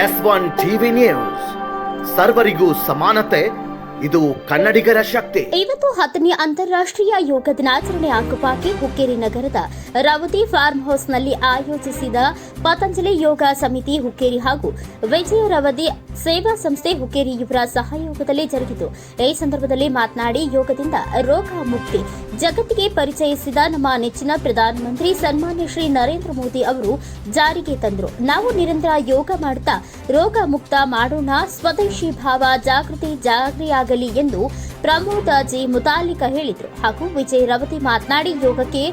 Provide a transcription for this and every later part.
S one TV news. ಸರ್ವರಿಗೂ ಸಮಾನತೆ, ಇದು ಕನ್ನಡಿಗರ ಶಕ್ತಿ. ಇವತ್ತು ಹತ್ತನೇ ಅಂತಾರಾಷ್ಟ್ರೀಯ ಯೋಗ ದಿನಾಚರಣೆ ಅಂಗವಾಗಿ ಹುಕ್ಕೇರಿ ನಗರದ ರವತಿ ಫಾರ್ಮ್ ಹೌಸ್ನಲ್ಲಿ ಆಯೋಜಿಸಿದ ಪತಂಜಲಿ ಯೋಗ ಸಮಿತಿ ಹುಕ್ಕೇರಿ ಹಾಗೂ ವಿಜಯ ರವದಿ ಸೇವಾ ಸಂಸ್ಥೆ ಹುಕ್ಕೇರಿ ಇವರ ಸಹಯೋಗದಲ್ಲಿ ಜರುಗಿತು. ಈ ಸಂದರ್ಭದಲ್ಲಿ ಮಾತನಾಡಿ ಯೋಗದಿಂದ ರೋಗ ಮುಕ್ತಿ ಜಗತ್ತಿಗೆ ಪರಿಚಯಿಸಿದ ನಮ್ಮ ನೆಚ್ಚಿನ ಪ್ರಧಾನಮಂತ್ರಿ ಸನ್ಮಾನ್ಯ ಶ್ರೀ ನರೇಂದ್ರ ಮೋದಿ ಅವರು ಜಾರಿಗೆ ತಂದರು. ನಾವು ನಿರಂತರ ಯೋಗ ಮಾಡುತ್ತಾ ರೋಗ ಮುಕ್ತ ಮಾಡೋಣ, ಸ್ವದೇಶಿ ಭಾವ ಜಾಗೃತಿ ಜಾರಿಯಾಗಲಿ ಎಂದು ಪ್ರಮೋದ ಜಿ ಮುತಾಲಿಕ ಹೇಳಿದರು. ಹಾಗೂ ವಿಜಯ್ ರವತಿ ಮಾತನಾಡಿ, ಯೋಗಕ್ಕೆ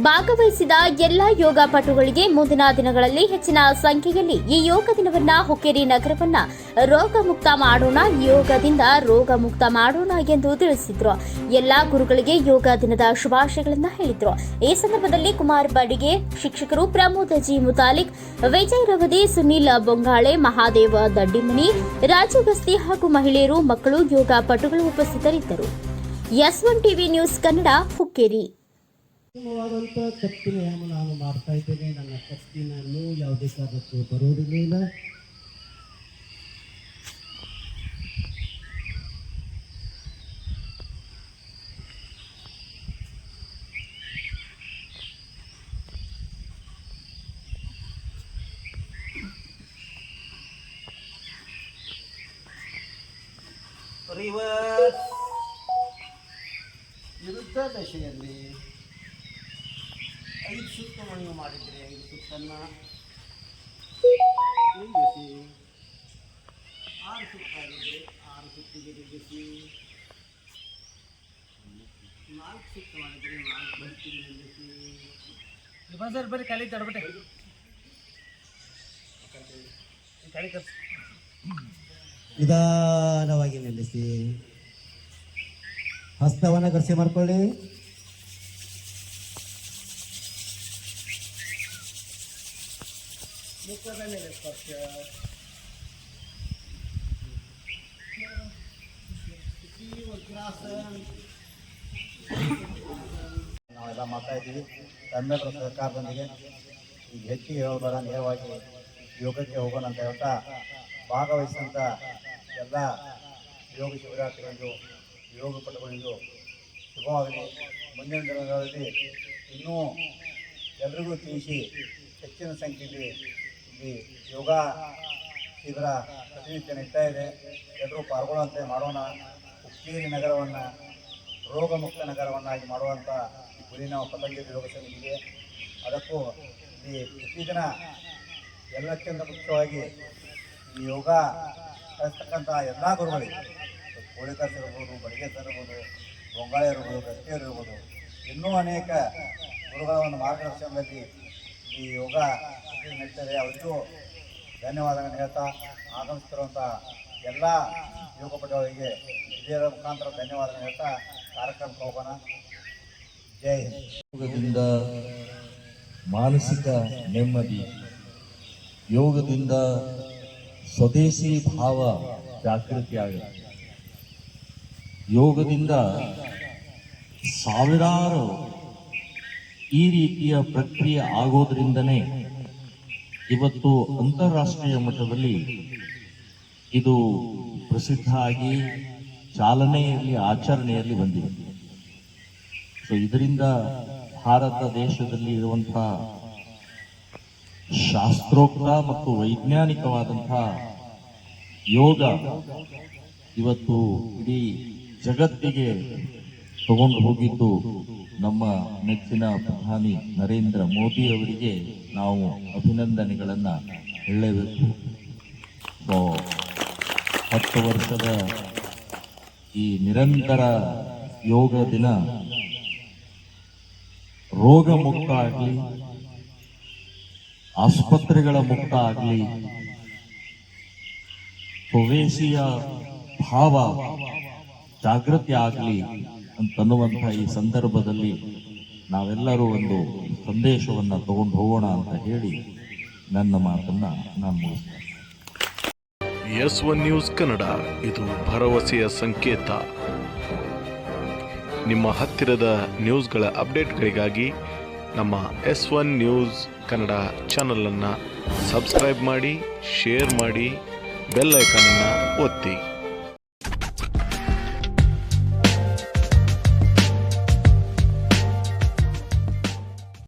ಭಾಗವಹಿಸಿದ ಎಲ್ಲ ಯೋಗ ಪಟುಗಳಿಗೆ ಮುಂದಿನ ದಿನಗಳಲ್ಲಿ ಹೆಚ್ಚಿನ ಸಂಖ್ಯೆಯಲ್ಲಿ ಈ ಯೋಗ ದಿನವನ್ನ ಹುಕ್ಕೇರಿ ನಗರವನ್ನ ರೋಗ ಮುಕ್ತ ಮಾಡೋಣ, ಯೋಗದಿಂದ ರೋಗ ಮುಕ್ತ ಮಾಡೋಣ ಎಂದು ತಿಳಿಸಿದ್ರು. ಎಲ್ಲಾ ಗುರುಗಳಿಗೆ ಯೋಗ ದಿನದ ಶುಭಾಶಯಗಳನ್ನ ಹೇಳಿದ್ರು. ಈ ಸಂದರ್ಭದಲ್ಲಿ ಕುಮಾರ್ ಬಡಿಗೆ ಶಿಕ್ಷಕರು ಪ್ರಮೋದ ಜಿ ಮುತಾಲಿಕ್, ವಿಜಯ್ ರವದಿ, ಸುನೀಲ್ ಬೊಂಗಾಳೆ, ಮಹಾದೇವ ದಡ್ಡಿಮನಿ ರಾಜು ಗಸ್ತಿ ಹಾಗೂ ಮಹಿಳೆಯರು, ಮಕ್ಕಳು, ಯೋಗ ಪಟುಗಳು ಉಪಸ್ಥಿತರಿದ್ದರು. S one TV news Kannada, Hukkeri. ಉತ್ತಮವಾದಂಥ ತಪ್ಪಿನ ನಾನು ಮಾಡ್ತಾ ಇದ್ದೇನೆ. ನನ್ನ ತಪ್ಪಿನಲ್ಲೂ ಯಾವುದೇ ಕಾರಣಕ್ಕೂ ಬರುವುದಿಲ್ಲ ರಿವರ್ಸ್ ವಿರುದ್ಧ ದಶೆಯಲ್ಲಿ ಐದು ಸುತ್ತವನ್ನು ಮಾಡಿದರೆ ಐದು ಸುತ್ತನ್ನು ನಿಲ್ಲಿಸಿ ಆರು ಸುತ್ತಾಗಿದ್ದರೆ ಆರು ಸುತ್ತಿಗೆ ನಿಲ್ಲಿಸಿ ನಾಲ್ಕು ಸುತ್ತ ಮಾಡಿದರೆ ನಾಲ್ಕು ಸುತ್ತಿಗೆ ನಿಲ್ಲಿಸಿ ಸರ್ ಬರೀ ಕಲಿ ತಡ್ಬಿಟ್ಟೆ ಖಾಲಿ ಕರ್ಸಿ. ನಿಧಾನವಾಗಿ ನಿಲ್ಲಿಸಿ. ಹಸ್ತವನ್ನು ಗಟ್ಟಿ ಮಾಡ್ಕೊಳ್ಳಿ. ಮುಖದ ಮೇಲೆ ಸ್ಪರ್ಶ ನಾವೆಲ್ಲ ಮಾಡ್ತಾ ಇದ್ದೀವಿ. ತಮ್ಮೆಲ್ಲರ ಸರ್ಕಾರದೊಂದಿಗೆ ಈಗ ಹೆಚ್ಚಿಗೆ ಹೇಳೋದರ ನೇರವಾಗಿ ಯೋಗಕ್ಕೆ ಹೋಗೋಣ ಅಂತ ಹೇಳ್ತಾ ಭಾಗವಹಿಸಿದಂಥ ಎಲ್ಲ ಯೋಗ ಶಿವರಾತ್ರಿಗಳಿಗೂ ಯೋಗ ಪಟುಗಳಿಗೂ ಶುಭವಾಗಲಿ. ಮುಂದಿನ ದಿನಗಳಲ್ಲಿ ಇನ್ನೂ ಎಲ್ರಿಗೂ ತಿಳಿಸಿ ಹೆಚ್ಚಿನ ಸಂಖ್ಯೆಯಲ್ಲಿ ಇಲ್ಲಿ ಯೋಗ ಶಿಬಿರ ಪ್ರತಿನಿತ್ಯ ನಡೀತಾ ಇದೆ. ಎಲ್ಲರೂ ಪಾಲ್ಗೊಳ್ಳುವಂತೆ ಮಾಡೋಣ. ಉಕ್ಕೇರಿ ನಗರವನ್ನು, ರೋಗಮುಕ್ತ ನಗರವನ್ನಾಗಿ ಮಾಡುವಂಥ ಈ ಗುರಿ ನಾವು ಪತಂಜಲಿ ಯೋಗ ಸಮಿತಿಗೆ ಅದಕ್ಕೂ ಈ ಪ್ರತಿದಿನ ಎಲ್ಲಕ್ಕಿಂತ ಮುಖ್ಯವಾಗಿ ಈ ಯೋಗ ಕಲಿಸ್ತಕ್ಕಂಥ ಎಲ್ಲ ಗುರುಗಳಿಗೆ, ಕೋಳಿಕರ್ಸ್ ಇರ್ಬೋದು, ಬಡಿಗೆ ಸರ್ ಇರ್ಬೋದು, ಬೊಂಗಾಳಿ ಇರ್ಬೋದು ಗಸ್ತಿಯರು ಇರ್ಬೋದು, ಇನ್ನೂ ಅನೇಕ ಗುರುಗಳ ಒಂದು ಮಾರ್ಗದರ್ಶನದಲ್ಲಿ ಈ ಯೋಗ ನಡೀತದೆ ಅವರಿಗೂ ಧನ್ಯವಾದಗಳನ್ನು ಹೇಳ್ತಾ ಆಗಮಿಸ್ತಿರುವಂಥ ಎಲ್ಲ ಯೋಗಪಟುಗಳಿಗೆ ಹಿರಿಯರ ಮುಖಾಂತರ ಧನ್ಯವಾದಗಳನ್ನು ಹೇಳ್ತಾ ಕಾರ್ಯಕ್ರಮಕ್ಕೆ ಹೋಗೋಣ. ಜೈ ಯೋಗದಿಂದ ಮಾನಸಿಕ ನೆಮ್ಮದಿ, ಯೋಗದಿಂದ ಸ್ವದೇಶಿ ಭಾವ ಜಾಗೃತಿ ಆಗುತ್ತೆ. ಯೋಗದಿಂದ ಸಾವಿರಾರು ಈ ರೀತಿಯ ಪ್ರಕ್ರಿಯೆ ಆಗೋದ್ರಿಂದನೇ ಇವತ್ತು ಅಂತಾರಾಷ್ಟ್ರೀಯ ಮಟ್ಟದಲ್ಲಿ ಇದು ಪ್ರಸಿದ್ಧ ಆಗಿ ಚಾಲನೆಯಲ್ಲಿ, ಆಚರಣೆಯಲ್ಲಿ ಬಂದಿದೆ. ಸೊ ಇದರಿಂದ ಭಾರತ ದೇಶದಲ್ಲಿ ಇರುವಂತಹ ಶಾಸ್ತ್ರೋಕ್ತ ಮತ್ತು ವೈಜ್ಞಾನಿಕವಾದಂತಹ ಯೋಗ ಇವತ್ತು ಇಡೀ ಜಗತ್ತಿಗೆ ತಗೊಂಡು ಹೋಗಿದ್ದು ನಮ್ಮ ನೆಚ್ಚಿನ ಪ್ರಧಾನಿ ನರೇಂದ್ರ ಮೋದಿ ಅವರಿಗೆ ನಾವು ಅಭಿನಂದನೆಗಳನ್ನು ಹೇಳಬೇಕು. ಹತ್ತು ವರ್ಷದ ಈ ನಿರಂತರ ಯೋಗ ದಿನ ರೋಗ ಮುಕ್ತ ಆಗಲಿ, ಆಸ್ಪತ್ರೆಗಳ ಮುಕ್ತ ಆಗಲಿ, ಸ್ವದೇಶಿಯ ಭಾವ ಜಾಗೃತಿ ಆಗಲಿ ಅಂತನ್ನುವಂಥ ಈ ಸಂದರ್ಭದಲ್ಲಿ ನಾವೆಲ್ಲರೂ ಒಂದು ಸಂದೇಶವನ್ನು ತಗೊಂಡು ಹೋಗೋಣ ಅಂತ ಹೇಳಿ ನನ್ನ ಮಾತನ್ನು ನಾನು ಮುಗಿಸ್ತೇನೆ. ಎಸ್ ಒನ್ ನ್ಯೂಸ್ ಕನ್ನಡ, ಇದು ಭರವಸೆಯ ಸಂಕೇತ. ನಿಮ್ಮ ಹತ್ತಿರದ ನ್ಯೂಸ್ಗಳ ಅಪ್ಡೇಟ್ಗಳಿಗಾಗಿ ನಮ್ಮ ಎಸ್ ಒನ್ ನ್ಯೂಸ್ ಕನ್ನಡ ಚಾನಲನ್ನು ಸಬ್ಸ್ಕ್ರೈಬ್ ಮಾಡಿ, ಶೇರ್ ಮಾಡಿ, ಬೆಲ್ ಐಕನನ್ನು ಒತ್ತಿ.